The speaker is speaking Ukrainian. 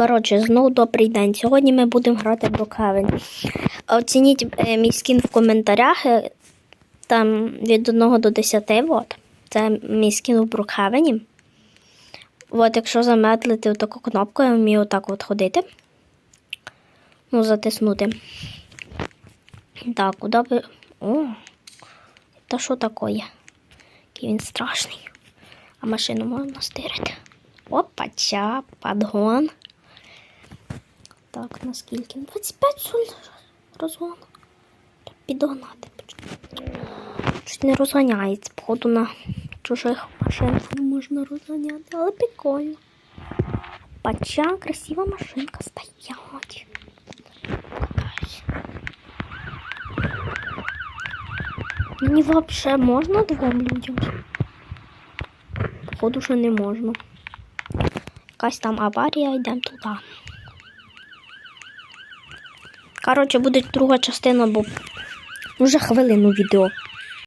Коротше, знову добрий день. Сьогодні ми будемо грати в Brookhaven. Оцініть е, мій скін в коментарях. е, Там від 1 до 10. От. Це мій скін в Brookhaven. От, якщо замедлити таку кнопку, я вмію отак от ходити. Ну, затиснути. Так, куди би. О, та що таке? Який він страшний. А машину можна стирити. Опача, подгон. Так, наскільки? 25 соль розгон. Підгонати. Щось не розганяється, походу на чужих машинах не можна розганяти, але прикольно. Опача, красива машинка стоять. Мені взагалі можна двом людям? Походу, що не можна. Якась там аварія, йдемо туди. Коротше, буде друга частина, бо вже хвилину відео.